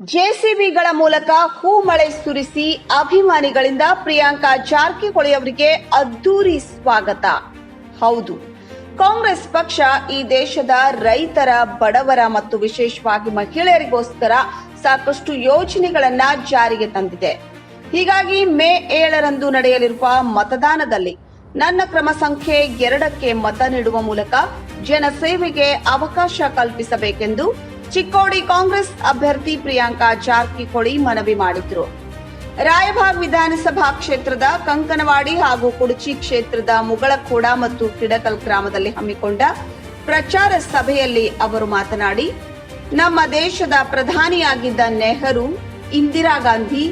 ಜೆಸಿಬಿಗಳ ಮೂಲಕ ಹೂ ಮಳೆ ಸುರಿಸಿ ಅಭಿಮಾನಿಗಳಿಂದ ಪ್ರಿಯಾಂಕಾ ಜಾರಕಿಹೊಳಿ ಅವರಿಗೆ ಅದ್ದೂರಿ ಸ್ವಾಗತ. ಹೌದು, ಕಾಂಗ್ರೆಸ್ ಪಕ್ಷ ಈ ದೇಶದ ರೈತರ, ಬಡವರ ಮತ್ತು ವಿಶೇಷವಾಗಿ ಮಹಿಳೆಯರಿಗೋಸ್ಕರ ಸಾಕಷ್ಟು ಯೋಜನೆಗಳನ್ನ ಜಾರಿಗೆ ತಂದಿದೆ. ಹೀಗಾಗಿ ಮೇ ಏಳರಂದು ನಡೆಯಲಿರುವ ಮತದಾನದಲ್ಲಿ ನನ್ನ ಕ್ರಮ ಸಂಖ್ಯೆ ಎರಡಕ್ಕೆ ಮತ ನೀಡುವ ಮೂಲಕ ಜನಸೇವೆಗೆ ಅವಕಾಶ ಕಲ್ಪಿಸಬೇಕೆಂದು ಚಿಕ್ಕೋಡಿ ಕಾಂಗ್ರೆಸ್ ಅಭ್ಯರ್ಥಿ ಪ್ರಿಯಾಂಕಾ ಜಾರಕಿಹೊಳಿ ಮನವಿ ಮಾಡಿದ್ರು. ರಾಯಭಾಗ್ ವಿಧಾನಸಭಾ ಕ್ಷೇತ್ರದ ಕಂಕನವಾಡಿ ಹಾಗೂ ಕುಡಚಿ ಕ್ಷೇತ್ರದ ಮುಗಳಖೋಡ ಮತ್ತು ಕಿಡಕಲ್ ಗ್ರಾಮದಲ್ಲಿ ಹಮ್ಮಿಕೊಂಡ ಪ್ರಚಾರ ಸಭೆಯಲ್ಲಿ ಅವರು ಮಾತನಾಡಿ, ನಮ್ಮ ದೇಶದ ಪ್ರಧಾನಿಯಾಗಿದ್ದ ನೆಹರು, ಇಂದಿರಾ ಗಾಂಧಿ,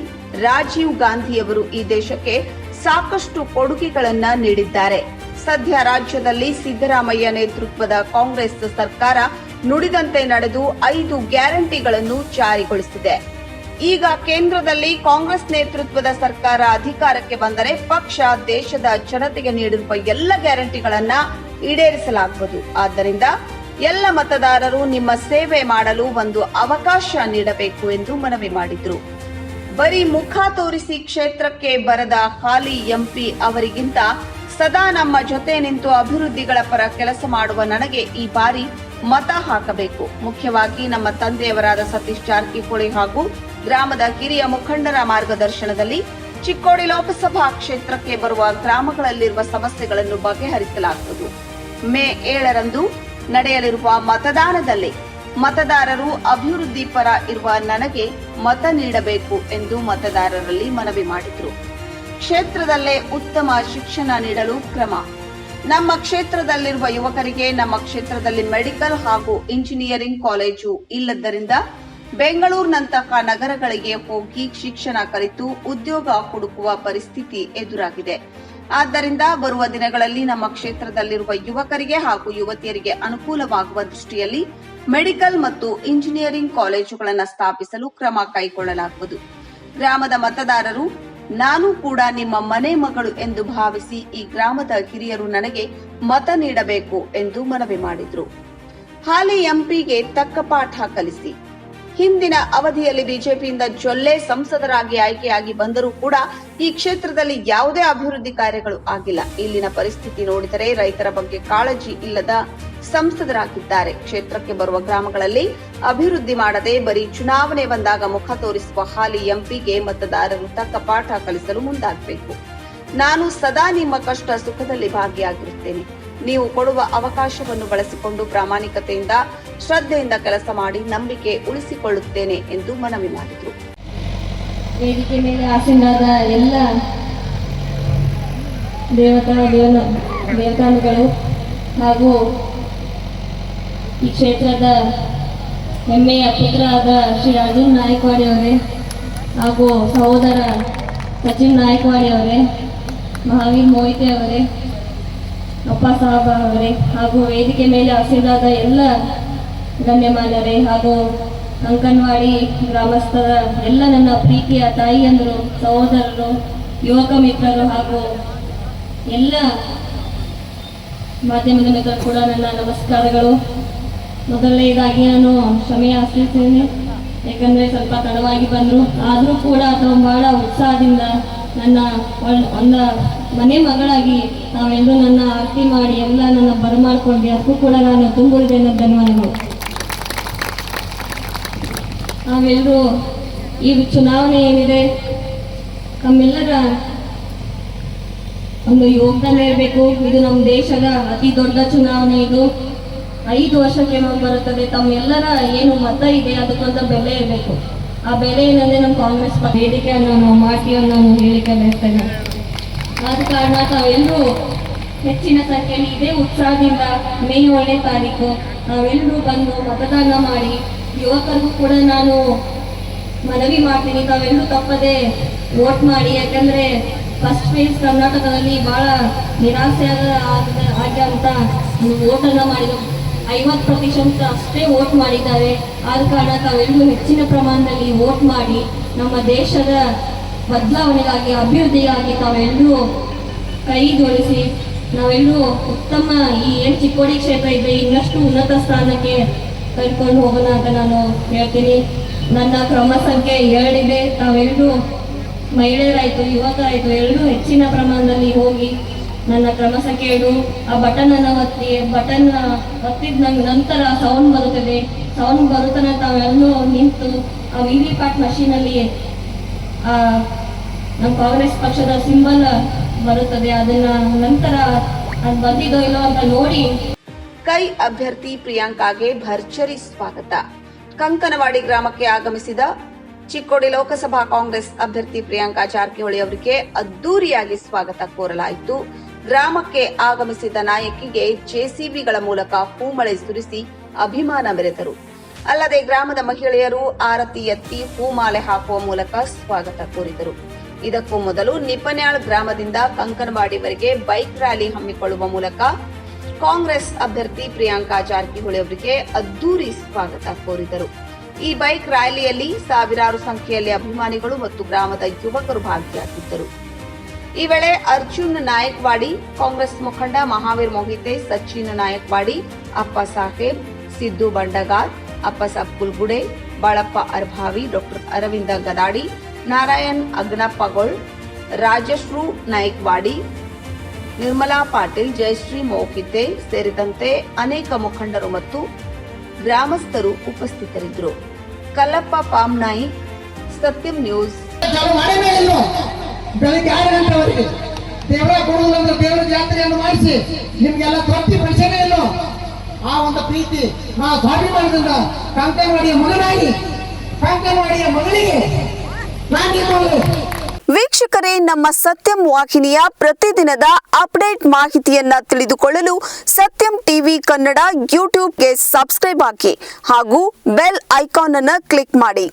ರಾಜೀವ್ ಗಾಂಧಿ ಅವರು ಈ ದೇಶಕ್ಕೆ ಸಾಕಷ್ಟು ಕೊಡುಗೆಗಳನ್ನ ನೀಡಿದ್ದಾರೆ. ಸದ್ಯ ರಾಜ್ಯದಲ್ಲಿ ಸಿದ್ದರಾಮಯ್ಯ ನೇತೃತ್ವದ ಕಾಂಗ್ರೆಸ್ ಸರ್ಕಾರ ನುಡಿದಂತೆ ನಡೆದು ಐದು ಗ್ಯಾರಂಟಿಗಳನ್ನು ಜಾರಿಗೊಳಿಸಿದೆ. ಈಗ ಕೇಂದ್ರದಲ್ಲಿ ಕಾಂಗ್ರೆಸ್ ನೇತೃತ್ವದ ಸರ್ಕಾರ ಅಧಿಕಾರಕ್ಕೆ ಬಂದರೆ ಪಕ್ಷ ದೇಶದ ಜನತೆಗೆ ನೀಡಿರುವ ಎಲ್ಲ ಗ್ಯಾರಂಟಿಗಳನ್ನ ಈಡೇರಿಸಲಾಗುವುದು. ಆದ್ದರಿಂದ ಎಲ್ಲ ಮತದಾರರು ನಿಮ್ಮ ಸೇವೆ ಮಾಡಲು ಒಂದು ಅವಕಾಶ ನೀಡಬೇಕು ಎಂದು ಮನವಿ ಮಾಡಿದ್ರು. ಬರೀ ಮುಖ ತೋರಿಸಿ ಕ್ಷೇತ್ರಕ್ಕೆ ಬರದ ಹಾಲಿ ಎಂಪಿ ಅವರಿಗಿಂತ ಸದಾ ನಮ್ಮ ಜೊತೆ ನಿಂತು ಅಭಿವೃದ್ಧಿಗಳ ಪರ ಕೆಲಸ ಮಾಡುವ ನನಗೆ ಈ ಬಾರಿ ಮತ ಹಾಕಬೇಕು. ಮುಖ್ಯವಾಗಿ ನಮ್ಮ ತಂದೆಯವರಾದ ಸತೀಶ್ ಜಾರಕಿಹೊಳಿ ಹಾಗೂ ಗ್ರಾಮದ ಕಿರಿಯ ಮುಖಂಡರ ಮಾರ್ಗದರ್ಶನದಲ್ಲಿ ಚಿಕ್ಕೋಡಿ ಲೋಕಸಭಾ ಕ್ಷೇತ್ರಕ್ಕೆ ಬರುವ ಗ್ರಾಮಗಳಲ್ಲಿರುವ ಸಮಸ್ಯೆಗಳನ್ನು ಬಗೆಹರಿಸಲಾಗುವುದು. ಮೇ ಏಳರಂದು ನಡೆಯಲಿರುವ ಮತದಾನದಲ್ಲಿ ಮತದಾರರು ಅಭಿವೃದ್ಧಿ ಪರ ಇರುವ ನನಗೆ ಮತ ನೀಡಬೇಕು ಎಂದು ಮತದಾರರಲ್ಲಿ ಮನವಿ ಮಾಡಿದರು. ಕ್ಷೇತ್ರದಲ್ಲೇ ಉತ್ತಮ ಶಿಕ್ಷಣ ನೀಡಲು ಕ್ರಮ. ನಮ್ಮ ಕ್ಷೇತ್ರದಲ್ಲಿರುವ ಯುವಕರಿಗೆ ನಮ್ಮ ಕ್ಷೇತ್ರದಲ್ಲಿ ಮೆಡಿಕಲ್ ಹಾಗೂ ಇಂಜಿನಿಯರಿಂಗ್ ಕಾಲೇಜು ಇಲ್ಲದ್ದರಿಂದ ಬೆಂಗಳೂರಿನಂತಹ ನಗರಗಳಿಗೆ ಹೋಗಿ ಶಿಕ್ಷಣ ಕಲಿತು ಉದ್ಯೋಗ ಹುಡುಕುವ ಪರಿಸ್ಥಿತಿ ಎದುರಾಗಿದೆ. ಆದ್ದರಿಂದ ಬರುವ ದಿನಗಳಲ್ಲಿ ನಮ್ಮ ಕ್ಷೇತ್ರದಲ್ಲಿರುವ ಯುವಕರಿಗೆ ಹಾಗೂ ಯುವತಿಯರಿಗೆ ಅನುಕೂಲವಾಗುವ ದೃಷ್ಟಿಯಲ್ಲಿ ಮೆಡಿಕಲ್ ಮತ್ತು ಇಂಜಿನಿಯರಿಂಗ್ ಕಾಲೇಜುಗಳನ್ನು ಸ್ಥಾಪಿಸಲು ಕ್ರಮ ಕೈಗೊಳ್ಳಲಾಗುವುದು. ಗ್ರಾಮದ ಮತದಾರರು ನಾನು ಕೂಡ ನಿಮ್ಮ ಮನೆ ಮಗಳು ಎಂದು ಭಾವಿಸಿ ಈ ಗ್ರಾಮದ ಹಿರಿಯರು ನನಗೆ ಮತ ನೀಡಬೇಕು ಎಂದು ಮನವಿ ಮಾಡಿದ್ರು. ಹಾಲಿ ಎಂಪಿಗೆ ತಕ್ಕ ಪಾಠ ಕಲಿಸಿ. ಹಿಂದಿನ ಅವಧಿಯಲ್ಲಿ ಬಿಜೆಪಿಯಿಂದ ಜೊಲ್ಲೆ ಸಂಸದರಾಗಿ ಆಯ್ಕೆಯಾಗಿ ಬಂದರೂ ಕೂಡ ಈ ಕ್ಷೇತ್ರದಲ್ಲಿ ಯಾವುದೇ ಅಭಿವೃದ್ಧಿ ಕಾರ್ಯಗಳು ಆಗಿಲ್ಲ. ಇಲ್ಲಿನ ಪರಿಸ್ಥಿತಿ ನೋಡಿದರೆ ರೈತರ ಬಗ್ಗೆ ಕಾಳಜಿ ಇಲ್ಲದ ಸಂಸದರಾಗಿದ್ದಾರೆ. ಕ್ಷೇತ್ರಕ್ಕೆ ಬರುವ ಗ್ರಾಮಗಳಲ್ಲಿ ಅಭಿವೃದ್ಧಿ ಮಾಡದೆ ಬರೀ ಚುನಾವಣೆ ಬಂದಾಗ ಮುಖ ತೋರಿಸುವ ಹಾಲಿ ಎಂಪಿಗೆ ಮತದಾರರು ತಕ್ಕ ಪಾಠ ಕಲಿಸಲು ಮುಂದಾಗಬೇಕು. ನಾನು ಸದಾ ನಿಮ್ಮ ಕಷ್ಟ ಸುಖದಲ್ಲಿ ಭಾಗಿಯಾಗಿರುತ್ತೇನೆ. ನೀವು ಕೊಡುವ ಅವಕಾಶವನ್ನು ಬಳಸಿಕೊಂಡು ಪ್ರಾಮಾಣಿಕತೆಯಿಂದ, ಶ್ರದ್ಧೆಯಿಂದ ಕೆಲಸ ಮಾಡಿ ನಂಬಿಕೆ ಉಳಿಸಿಕೊಳ್ಳುತ್ತೇನೆ ಎಂದು ಮನವಿ ಮಾಡಿದರು. ವೇದಿಕೆ ಮೇಲೆ ಆಸೀನಾದ ಎಲ್ಲ ದೇವತಾ ದೇವತಾನುಗಳು ಹಾಗೂ ಈ ಕ್ಷೇತ್ರದ ಹೆಮ್ಮೆಯ ಪುತ್ರ ಆದ ಶ್ರೀ ಅರ್ಜುನ್ ನಾಯಕವಾಡಿ ಅವರೇ ಹಾಗೂ ಸಹೋದರ ಸಚಿನ್ ನಾಯಕವಾಡಿ ಅವರೇ, ಮಹಾವೀರ್ ಮೋಹಿತೆ ಅವರೇ, ಅಪ್ಪ ಸಾಹಬ ಅವರೇ ಹಾಗೂ ವೇದಿಕೆ ಮೇಲೆ ಹಸಿರಾದ ಎಲ್ಲ ಗಣ್ಯಮಾನ್ಯರೇ ಹಾಗೂ ಅಂಗನವಾಡಿ ಗ್ರಾಮಸ್ಥರ ಎಲ್ಲ ನನ್ನ ಪ್ರೀತಿಯ ತಾಯಿಯಂದರು, ಸಹೋದರರು, ಯುವಕ ಮಿತ್ರರು ಹಾಗೂ ಎಲ್ಲ ಮಾಧ್ಯಮದ ಮಿತ್ರರು ಕೂಡ ನನ್ನ ನಮಸ್ಕಾರಗಳು. ಮೊದಲನೇದಾಗಿ ನಾನು ಕ್ಷಮೆ ಆಶಿಸ್ತೇನೆ ಯಾಕಂದರೆ ಸ್ವಲ್ಪ ತಡವಾಗಿ ಬಂದರು. ಆದರೂ ಕೂಡ ತಾವು ಬಹಳ ಉತ್ಸಾಹದಿಂದ ನನ್ನ ಒಂದು ಮನೆ ಮಗಳಾಗಿ ನಾವೆಲ್ಲರೂ ನನ್ನ ಆರತಿ ಮಾಡಿ ಎಲ್ಲ ನನ್ನ ಬರಮಾಡ್ಕೊಂಡು ಅದಕ್ಕೂ ಕೂಡ ನಾನು ತುಂಬುವುದೇನೆ ಧನ್ಯವಾದಗಳು ನಾವೆಲ್ಲರೂ ಈ ಚುನಾವಣೆ ಏನಿದೆ, ನಮ್ಮೆಲ್ಲರ ಒಂದು ಯೋಗದಾನ ಇರಬೇಕು. ಇದು ನಮ್ಮ ದೇಶದ ಅತಿ ದೊಡ್ಡ ಚುನಾವಣೆ ಇದು. ಐದು ವರ್ಷಕ್ಕೆ ನಾವು ಬರುತ್ತದೆ ತಮ್ಮೆಲ್ಲರ ಏನು ಮತ ಇದೆ ಅದಕ್ಕೊಂದು ಬೆಲೆ ಇರಬೇಕು ಆ ಬೆಲೆ ಏನಂದ್ರೆ ನಮ್ಮ ಕಾಂಗ್ರೆಸ್ ಬೇಡಿಕೆ ವೇದಿಕೆಯನ್ನು ನಾವು ನಾನು ಹೇಳಿಕೆ ಬಯಸ್ತೇನೆ ಆದ ಕಾರಣ ತಾವೆಲ್ಲರೂ ಹೆಚ್ಚಿನ ಸಂಖ್ಯೆಯಲ್ಲಿ ಇದೇ ಉತ್ಸಾಹದಿಂದ ಮೇ ಏಳನೇ ತಾರೀಕು ನಾವೆಲ್ಲರೂ ಬಂದು ಮತದಾನ ಮಾಡಿ ಯುವಕರಿಗೂ ಕೂಡ ನಾನು ಮನವಿ ಮಾಡ್ತೀನಿ ತಾವೆಲ್ಲರೂ ತಪ್ಪದೆ ವೋಟ್ ಮಾಡಿ ಯಾಕಂದ್ರೆ ಫಸ್ಟ್ ಫೇಸ್ ಕರ್ನಾಟಕದಲ್ಲಿ ಬಹಳ ನಿರಾಸೆ ಆಗ್ಯಂತ ವೋಟನ್ನು ಮಾಡಿದ್ರು ಐವತ್ತು ಪ್ರತಿಶತ ಅಷ್ಟೇ ವೋಟ್ ಮಾಡಿದ್ದಾರೆ. ಆದ ಕಾರಣ ತಾವೆಲ್ಲರೂ ಹೆಚ್ಚಿನ ಪ್ರಮಾಣದಲ್ಲಿ ವೋಟ್ ಮಾಡಿ ನಮ್ಮ ದೇಶದ ಬದಲಾವಣೆಗಾಗಿ, ಅಭಿವೃದ್ಧಿಗಾಗಿ ತಾವೆಲ್ಲರೂ ಕೈ ಜೋಡಿಸಿ, ನಾವೆಲ್ಲರೂ ಉತ್ತಮ ಈ ಏನು ಚಿಕ್ಕೋಡಿ ಕ್ಷೇತ್ರ ಇದೆ, ಇನ್ನಷ್ಟು ಉನ್ನತ ಸ್ಥಾನಕ್ಕೆ ಕರ್ಕೊಂಡು ಹೋಗೋಣ ಅಂತ ನಾನು ಹೇಳ್ತೀನಿ. ನನ್ನ ಕ್ರಮ ಸಂಖ್ಯೆ ಎರಡಿದೆ. ತಾವೆಲ್ಲರೂ ಮಹಿಳೆಯರಾಯಿತು, ಯುವಕರಾಯಿತು, ಎಲ್ಲರೂ ಹೆಚ್ಚಿನ ಪ್ರಮಾಣದಲ್ಲಿ ಹೋಗಿ ನನ್ನ ಕ್ರಮ ಸಂಖ್ಯೆ ಎರಡು. ಆ ಬಟನ್ ಅನ್ನ ಒತ್ತಿ ಬಟನ್ ಒತ್ತಿದ ನಂತರ ಸೌಂಡ್ ಬರುತ್ತದೆ. ಸೌಂಡ್ ಬರುತ್ತಾನೆ ತಾವೆಲ್ಲೋ ನಿಂತು ಆ ವಿ ವಿ ಪ್ಯಾಟ್ ಆ, ನಮ್ಮ ಕಾಂಗ್ರೆಸ್ ಪಕ್ಷದ ಸಿಂಬಲ್ ಬರುತ್ತದೆ. ಅದನ್ನ ನಂತರ ಅದು ಬಂದಿದೋ ಇಲ್ಲೋ ಅಂತ ನೋಡಿ. ಕೈ ಅಭ್ಯರ್ಥಿ ಪ್ರಿಯಾಂಕಾಗೆ ಭರ್ಜರಿ ಸ್ವಾಗತ. ಕಂಕನವಾಡಿ ಗ್ರಾಮಕ್ಕೆ ಆಗಮಿಸಿದ ಚಿಕ್ಕೋಡಿ ಲೋಕಸಭಾ ಕಾಂಗ್ರೆಸ್ ಅಭ್ಯರ್ಥಿ ಪ್ರಿಯಾಂಕಾ ಜಾರಕಿಹೊಳಿ ಅವರಿಗೆ ಅದ್ದೂರಿಯಾಗಿ ಸ್ವಾಗತ ಕೋರಲಾಯಿತು. ಗ್ರಾಮಕ್ಕೆ ಆಗಮಿಸಿದ ನಾಯಕಿಗೆ ಜೆಸಿಬಿಗಳ ಮೂಲಕ ಹೂಮಳೆ ಸುರಿಸಿ ಅಭಿಮಾನ ಮೆರೆದರು ಅಲ್ಲದೆ ಗ್ರಾಮದ ಮಹಿಳೆಯರು ಆರತಿ ಎತ್ತಿ ಹೂಮಾಲೆ ಹಾಕುವ ಮೂಲಕ ಸ್ವಾಗತ ಕೋರಿದರು. ಇದಕ್ಕೂ ಮೊದಲು ನಿಪನ್ಯಾಳ್ ಗ್ರಾಮದಿಂದ ಕಂಕನವಾಡಿವರೆಗೆ ಬೈಕ್ ರ್ಯಾಲಿ ಹಮ್ಮಿಕೊಳ್ಳುವ ಮೂಲಕ ಕಾಂಗ್ರೆಸ್ ಅಭ್ಯರ್ಥಿ ಪ್ರಿಯಾಂಕಾ ಜಾರಕಿಹೊಳಿ ಅವರಿಗೆ ಅದ್ದೂರಿ ಸ್ವಾಗತ ಕೋರಿದರು. ಈ ಬೈಕ್ ರ್ಯಾಲಿಯಲ್ಲಿ ಸಾವಿರಾರು ಸಂಖ್ಯೆಯಲ್ಲಿ ಅಭಿಮಾನಿಗಳು ಮತ್ತು ಗ್ರಾಮದ ಯುವಕರು ಭಾಗಿಯಾಗಿದ್ದರು. ಈ ವೇಳೆ ಅರ್ಜುನ್ ನಾಯಕ್ವಾಡಿ, ಕಾಂಗ್ರೆಸ್ ಮುಖಂಡ ಮಹಾವೀರ್ ಮೋಹಿತೆ, ಸಚಿನ್ ನಾಯಕ್ವಾಡಿ, ಅಪ್ಪ ಸಾಹೇಬ್, ಸಿದ್ದು ಬಂಡಗಾರ್ ಅಪ್ಪಸಾಬ್ ಕುಲ್ಗುಡೆ ಬಾಳಪ್ಪ ಅರ್ಭಾವಿ, ಡಾಕ್ಟರ್ ಅರವಿಂದ ಗದಾಡಿ, ನಾರಾಯಣ್ ಅಗ್ನಪ್ಪಗೊಳ್ ರಾಜಶ್ರೂ ನಾಯಕ್ವಾಡಿ, ನಿರ್ಮಲಾ ಪಾಟೀಲ್, ಜಯಶ್ರೀ ಮೋಹಿತೆ ಸೇರಿದಂತೆ ಅನೇಕ ಮುಖಂಡರು ಮತ್ತು ಗ್ರಾಮಸ್ಥರು ಉಪಸ್ಥಿತರಿದ್ದರು. ಕಲ್ಲಪ್ಪ ಪಾಮ್ನಾಯಿ ಸತ್ಯಂ ನ್ಯೂಸ್. ಬೆಳಿಗ್ಗೆ ಆರು ಗಂಟೆವರೆಗೆ ದೇವರ ಕೊಡುವುದು ಅಂದ್ರೆ ದೇವರ ಜಾತ್ರೆಯನ್ನು ಮಾಡಿಸಿ ನಿಮ್ಗೆಲ್ಲ ತೃಪ್ತಿ ಪ್ರಶ್ನೆ ಇಲ್ಲೋ ಆ ಒಂದು ಪ್ರೀತಿ ನಾ ಸ್ವಾಭಿಮಾನದಿಂದ ಕಂಕನವಾಡಿಯ ಮಗನಾಗಿ, ಕಂಕನವಾಡಿಯ ಮಗಳಿಗೆ ನಾನು ವೀಕ್ಷಕರೇ, ನಮ್ಮ ಸತ್ಯಂ ವಾಹಿನಿಯ ಪ್ರತಿದಿನದ ಅಪ್ಡೇಟ್ ಮಾಹಿತಿಯನ್ನ ತಿಳಿದುಕೊಳ್ಳಲು ಸತ್ಯಂ ಟಿವಿ ಕನ್ನಡ ಯೂಟ್ಯೂಬ್ಗೆ ಸಬ್ಸ್ಕ್ರೈಬ್ ಹಾಕಿ ಹಾಗೂ ಬೆಲ್ ಐಕಾನ್ ಅನ್ನು ಕ್ಲಿಕ್ ಮಾಡಿ.